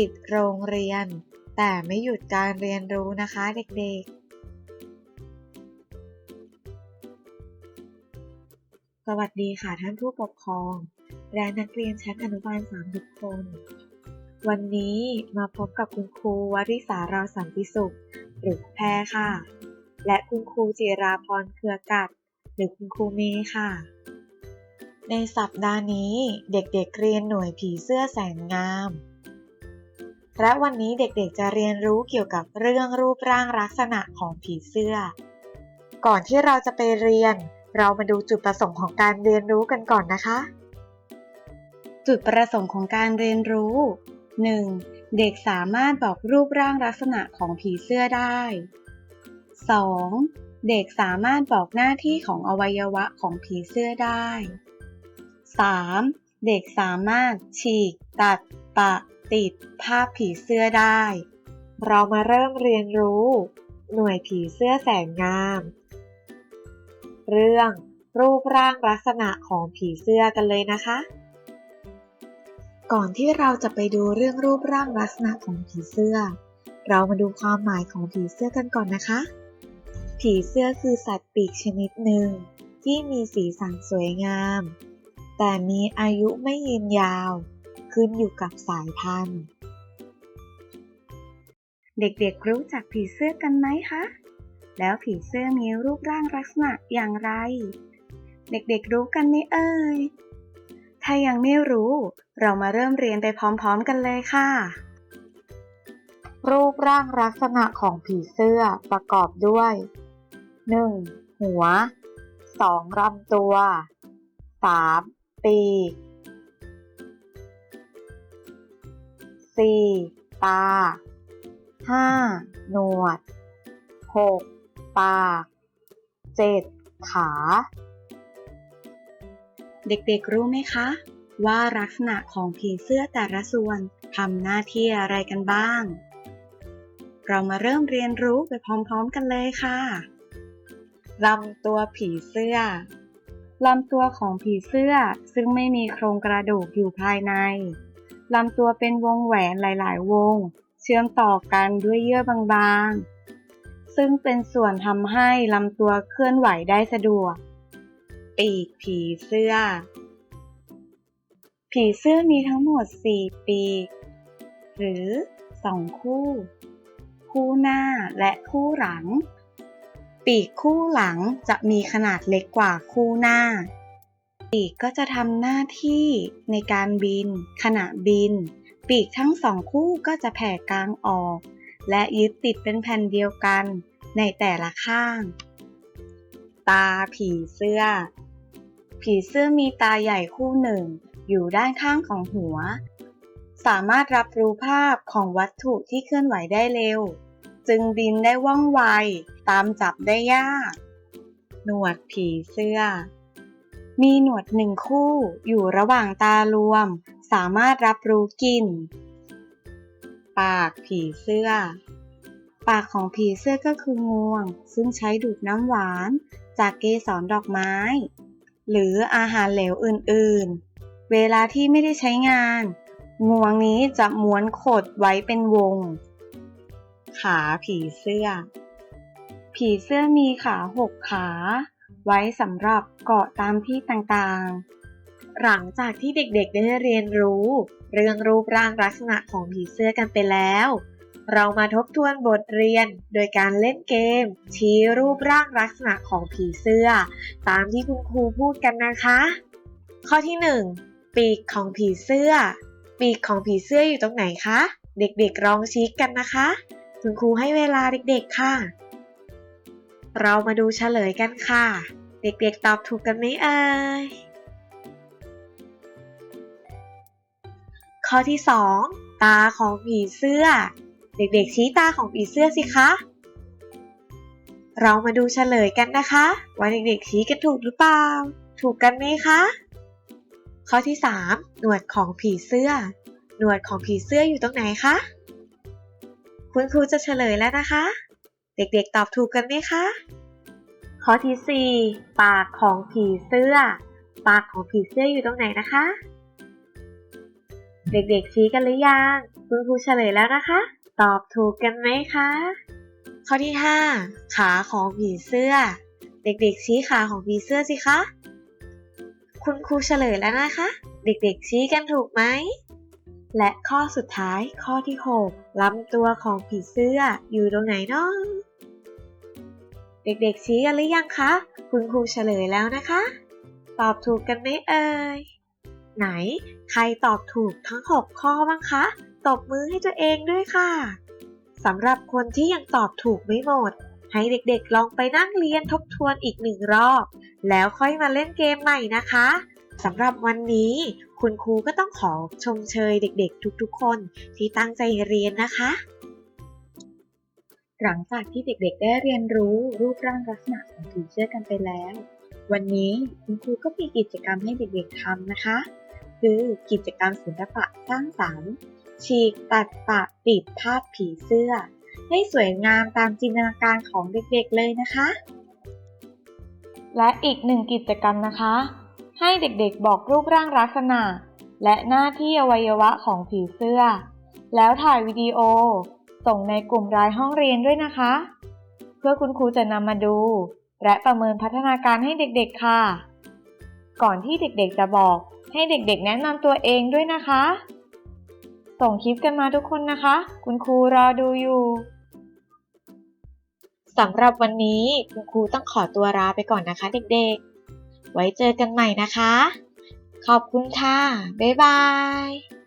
ปิดโรงเรียน แต่ไม่หยุดการเรียนรู้นะคะเด็กๆ สวัสดีค่ะท่านผู้ปกครอง และนักเรียนชั้นอนุบาล3ทุกคน วันนี้มาพบกับคุณครูวริษาเราสันติสุข หรือแพรค่ะ และคุณครูจิราพรเครือกัด หรือคุณครูเมย์ค่ะในสัปดาห์นี้เด็กๆเรียนหน่วยผีเสื้อแสนงาม และวันนี้เด็กๆจะเรียนรู้เกี่ยวกับเรื่องรูปร่างลักษณะของผีเสื้อ ก่อนที่เราจะไปเรียน เรามาดูจุดประสงค์ของการเรียนรู้กันก่อนนะคะ จุดประสงค์ของการเรียนรู้ 1. เด็กสามารถบอกรูปร่างลักษณะของผีเสื้อได้ 2. เด็กสามารถบอกหน้าที่ของอวัยวะของผีเสื้อได้ 3. เด็กสามารถฉีก ตัด ปะ ติดภาพผีเสื้อได้ เรามาเริ่มเรียนรู้ หน่วยผีเสื้อแสนงาม เรื่องรูปร่างลักษณะของผีเสื้อกันเลยนะคะ ก่อนที่เราจะไปดูเรื่องรูปร่างลักษณะของผีเสื้อ เรามาดูความหมายของผีเสื้อกันก่อนนะคะ ผีเสื้อคือสัตว์ปีกชนิดหนึ่งที่มีสีสันสวยงาม แต่มีอายุไม่ยืนยาว ขึ้นอยู่กับสายพันธุ์ เด็กๆรู้จักผีเสื้อกันไหมคะ แล้วผีเสื้อมีรูปร่างลักษณะอย่างไร เด็กๆรู้กันไหมเอ่ย ถ้ายังไม่รู้ เรามาเริ่มเรียนไปพร้อมๆกันเลยค่ะ รูปร่างลักษณะของผีเสื้อประกอบด้วย 1. หัว 2. ลำตัว 3. ปีก 4. ตา 5. หนวด 6. ปาก 7. ขา เด็กๆ รู้ไหมคะ ว่าลักษณะของผีเสื้อแต่ละส่วนทำหน้าที่อะไรกันบ้าง เรามาเริ่มเรียนรู้ไปพร้อมๆกันเลยค่ะลำตัวผีเสื้อลำตัวของผีเสื้อซึ่งไม่มีโครงกระดูกอยู่ภายใน ลำตัวเป็นวงแหวนหลาย ๆ วง เชื่อมต่อกันด้วยเยื่อบางๆ ซึ่งเป็นส่วนทำให้ลำตัวเคลื่อนไหวได้สะดวก ปีกผีเสื้อ ผีเสื้อมีทั้งหมด 4 ปีก หรือ2คู่ คู่หน้าและคู่หลัง ปีกคู่หลังจะมีขนาดเล็กกว่าคู่หน้า ปีกก็จะทำหน้าที่ในการบิน ขณะบิน ปีกทั้งสองคู่ก็จะแผ่กลางออก และยึดติดเป็นแผ่นเดียวกันในแต่ละข้าง ตาผีเสื้อ ผีเสื้อมีตาใหญ่คู่หนึ่ง อยู่ด้านข้างของหัว สามารถรับรู้ภาพของวัตถุที่เคลื่อนไหวได้เร็ว จึงบินได้ว่องไว ตามจับได้ยาก หนวดผีเสื้อ มีหนวดหนึ่งคู่อยู่ระหว่างตารวม สามารถรับรู้กลิ่น ปากผีเสื้อ ปากของผีเสื้อก็คืองวง ซึ่งใช้ดูดน้ำหวาน จากเกสรดอกไม้ หรืออาหารเหลวอื่นๆ เวลาที่ไม่ได้ใช้งาน งวงนี้จะม้วนขดไว้เป็นวง ขาผีเสื้อ ผีเสื้อมีขาหกขา ไว้สำหรับเกาะตามที่ต่างๆ หลังจากที่เด็กๆได้เรียนรู้ เรื่องรูปร่างลักษณะของผีเสื้อกันไปแล้ว เรามาทบทวนบทเรียนโดยการเล่นเกม ชี้รูปร่างลักษณะของผีเสื้อ ตามที่คุณครูพูดกันนะคะ ข้อที่ 1 ปีกของผีเสื้อ ปีกของผีเสื้ออยู่ตรงไหนคะ เด็กๆลองชี้กันนะคะ คุณครูให้เวลาเด็กๆค่ะ เรามาดูเฉลยกันค่ะ เด็กๆตอบถูกกันไหมเอ่ย ข้อที่ 2 ตาของผีเสื้อ เด็กๆชี้ตาของผีเสื้อสิคะ เรามาดูเฉลยกันนะคะ ว่าเด็กๆชี้กันถูกหรือเปล่า ถูกกันไหมคะ ข้อที่ 3 หนวดของผีเสื้อ หนวดของผีเสื้ออยู่ตรงไหนคะ คุณครูจะเฉลยแล้วนะคะ เด็กๆตอบถูกกันไหมคะ ข้อที่ 4 ปากของผีเสื้อ ปากของผีเสื้ออยู่ตรงไหนนะคะ เด็กๆชี้กันหรือยังคุณครูเฉลยแล้วนะคะ ตอบถูกกันไหมคะ ข้อที่ 5 ขาของผีเสื้อ เด็กๆชี้ขาของผีเสื้อสิคะ คุณครูเฉลยแล้วนะคะ เด็กๆชี้กันถูกไหมและข้อสุดท้ายข้อที่ 6ลำตัวของผีเสื้ออยู่ตรงไหนเนาะ เด็กๆชี้กันหรือยังคะ คุณครูเฉลยแล้วนะคะ ตอบถูกกันไหมเอ่ย ไหน ใครตอบถูกทั้ง 6 ข้อบ้างคะ ตบมือให้ตัวเองด้วยค่ะ สำหรับคนที่ยังตอบถูกไม่หมด ให้เด็กๆลองไปนั่งเรียนทบทวนอีกหนึ่งรอบ แล้วค่อยมาเล่นเกมใหม่นะคะสำหรับวันนี้ คุณครูก็ต้องขอชมเชยเด็กๆ ทุกๆ คนที่ตั้งใจเรียนนะคะ หลังจากที่เด็กๆ ได้เรียนรู้รูปร่างลักษณะของผีเสื้อกันไปแล้ว วันนี้คุณครูก็มีกิจกรรมให้เด็กๆทำนะคะ คือกิจกรรมศิลปะสร้างสรรค์ ฉีกตัดปะติดภาพผีเสื้อ ให้สวยงามตามจินตนาการของเด็กๆเลยนะคะ และอีกหนึ่งกิจกรรมนะคะ ให้เด็กๆบอกรูปร่างลักษณะ และหน้าที่อวัยวะของผีเสื้อ แล้วถ่ายวิดีโอ ส่งในกลุ่มรายห้องเรียนด้วยนะคะ เพื่อคุณครูจะนำมาดู และประเมินพัฒนาการให้เด็กๆค่ะ ก่อนที่เด็กๆจะบอกให้เด็กๆ แนะนำตัวเองด้วยนะคะ ส่งคลิปกันมาทุกคนนะคะ คุณครูรอดูอยู่สำหรับวันนี้คุณครูต้องขอตัวลาไปก่อนนะคะเด็กๆ ไว้เจอกันใหม่นะคะ ขอบคุณค่ะ บ๊ายบาย